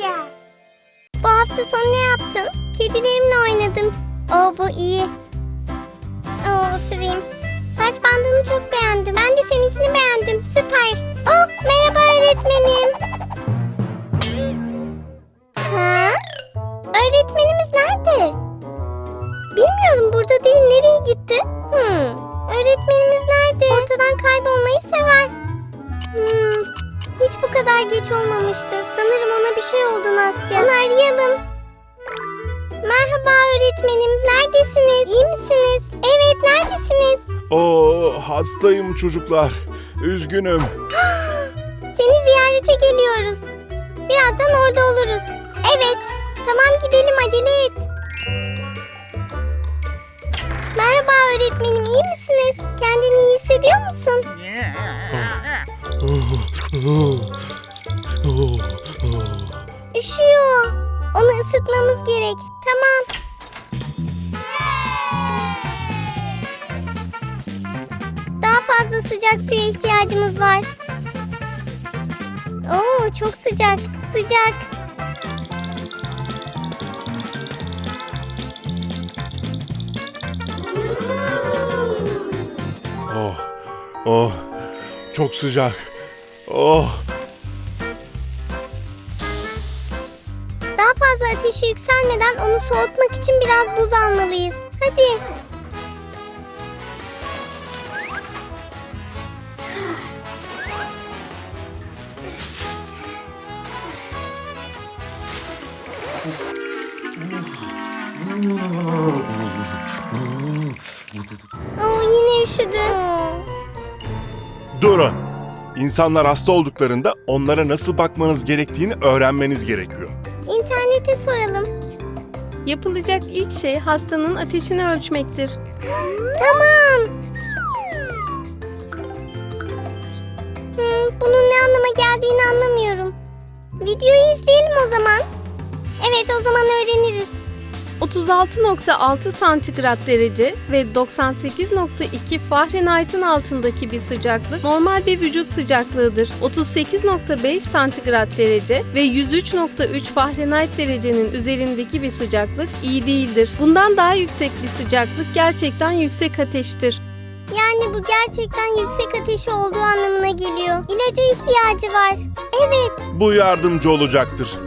oynayacağız. Bu hafta sonu ne yaptın? Kedilerimle oynadım. Oo bu iyi. Oo oturayım. Saç bandını çok beğendim. Ben de seninkini beğendim. Süper. Oh merhaba öğretmenim. Ha? Öğretmenimiz nerede? Bilmiyorum burada değil. Nereye gitti? Hmm. Öğretmenimiz nerede? Ortadan kaybolmayı sever. Kadar geç olmamıştı. Sanırım ona bir şey oldu Nastya. Onu arayalım. Merhaba öğretmenim. Neredesiniz? İyi misiniz? Evet, neredesiniz? Oo, hastayım çocuklar. Üzgünüm. Seni ziyarete geliyoruz. Birazdan orada oluruz. Evet. Tamam gidelim acele et. Merhaba öğretmenim. iyi misiniz? Kendini iyi hissediyor musun? Onu ısıtmamız gerek. Tamam. Daha fazla sıcak suya ihtiyacımız var. Oo, çok sıcak. Sıcak. Oh, oh, çok sıcak. Oh, ateşi yükselmeden onu soğutmak için biraz buz almalıyız. Hadi. Oo yine üşüdü. durun. İnsanlar hasta olduklarında onlara nasıl bakmanız gerektiğini öğrenmeniz gerekiyor. İnternete soralım. Yapılacak ilk şey hastanın ateşini ölçmektir. Tamam. Hmm, bunun ne anlama geldiğini anlamıyorum. Videoyu izleyelim o zaman. Evet o zaman öğreniriz. 36.6 santigrat derece ve 98.2 Fahrenheit'in altındaki bir sıcaklık normal bir vücut sıcaklığıdır. 38.5 santigrat derece ve 103.3 Fahrenheit derecenin üzerindeki bir sıcaklık iyi değildir. Bundan daha yüksek bir sıcaklık gerçekten yüksek ateştir. Yani bu gerçekten yüksek ateşi olduğu anlamına geliyor. İlaca ihtiyacı var. Evet. Bu yardımcı olacaktır.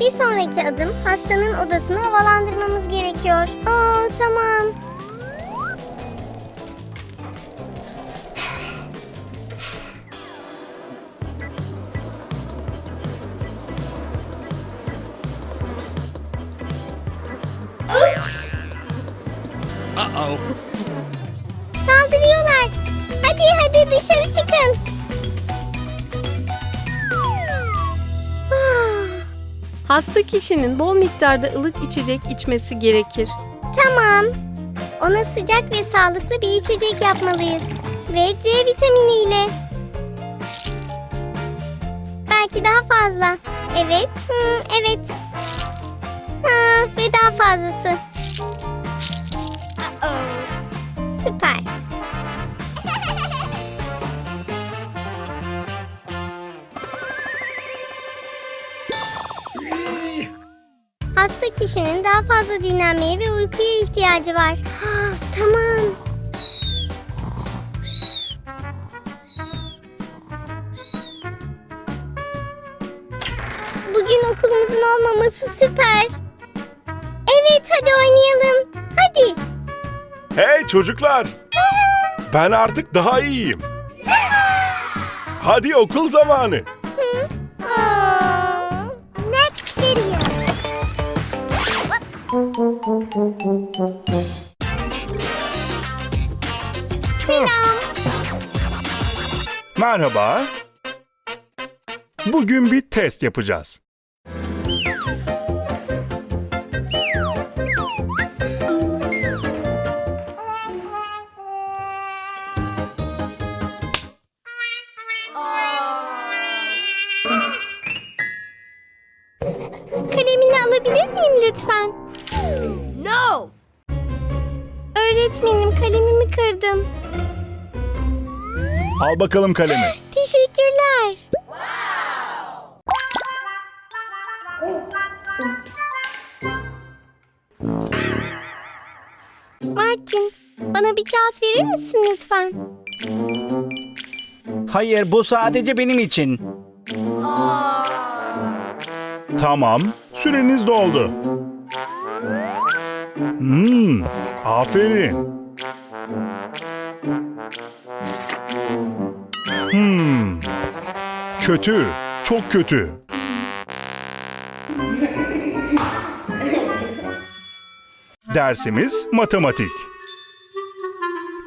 Bir sonraki adım hastanın odasını havalandırmamız gerekiyor. Oo tamam. Ups. Hasta kişinin bol miktarda ılık içecek içmesi gerekir. Tamam. Ona sıcak ve sağlıklı bir içecek yapmalıyız. Ve C vitaminiyle. Belki daha fazla. Evet, hmm, evet. Ha, ve daha fazlası. Süper. Hasta kişinin daha fazla dinlenmeye ve uykuya ihtiyacı var. tamam. Bugün okulumuzun olmaması süper. Evet hadi oynayalım. Hadi. Hey çocuklar! Ben artık daha iyiyim. Hadi okul zamanı. Selam. Merhaba. Bugün bir test yapacağız. Kalemini alabilir miyim lütfen? No! öğretmenim kalemimi kırdım. Al bakalım kalemi. Teşekkürler. Martin, bana bir kağıt verir misin lütfen? Hayır bu sadece benim için. Tamam, süreniz doldu. Hmm, aferin. Hmm, kötü, çok kötü. Dersimiz matematik.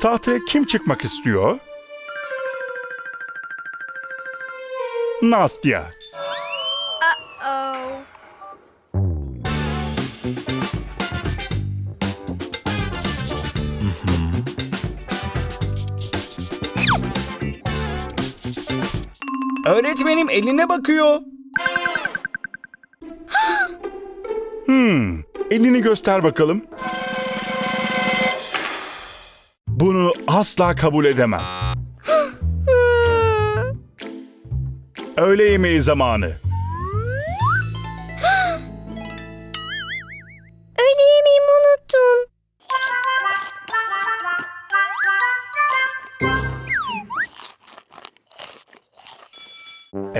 Tahtaya kim çıkmak istiyor? Nastya. Öğretmenim eline bakıyor. Hmm, elini göster bakalım. Bunu asla kabul edemem. Öğle yemeği zamanı.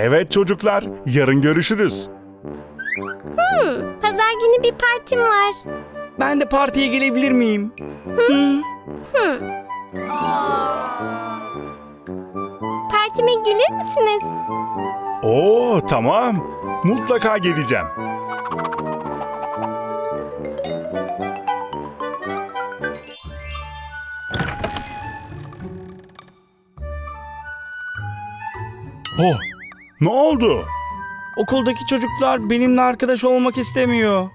Evet çocuklar, yarın görüşürüz. Hmm, pazar günü bir partim var. Ben de partiye gelebilir miyim? Hı. Partime gelir misiniz? Oo, tamam. Mutlaka geleceğim. Oh, ne oldu? Okuldaki çocuklar benimle arkadaş olmak istemiyor.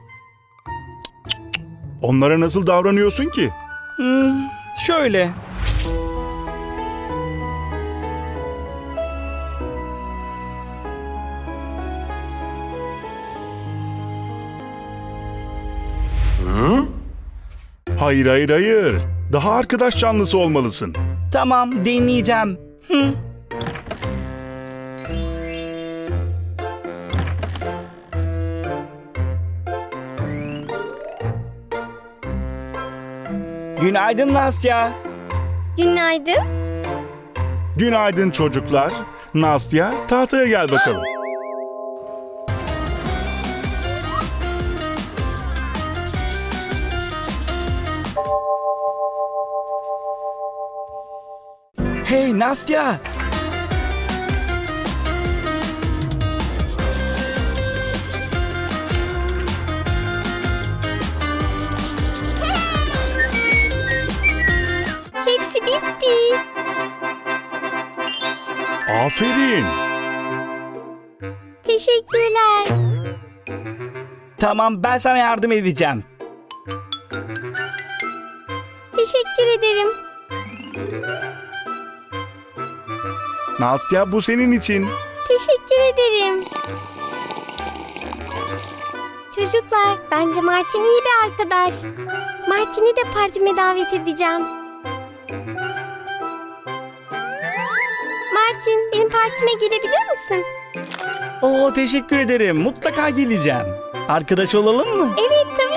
Onlara nasıl davranıyorsun ki? Hı, şöyle. Hayır, hayır, hayır. Daha arkadaş canlısı olmalısın. Tamam deneyeceğim. Hı. Günaydın Nastya. Günaydın. Günaydın çocuklar. Nastya, tahtaya gel bakalım. Hey Nastya. Aferin. Teşekkürler. Tamam ben sana yardım edeceğim. Teşekkür ederim. Nastya bu senin için. Teşekkür ederim. Çocuklar, bence Martin iyi bir arkadaş. Martin'i de partime davet edeceğim. Martin, benim partime gelebilir misin? Oo teşekkür ederim. Mutlaka geleceğim. Arkadaş olalım mı? Evet, tabii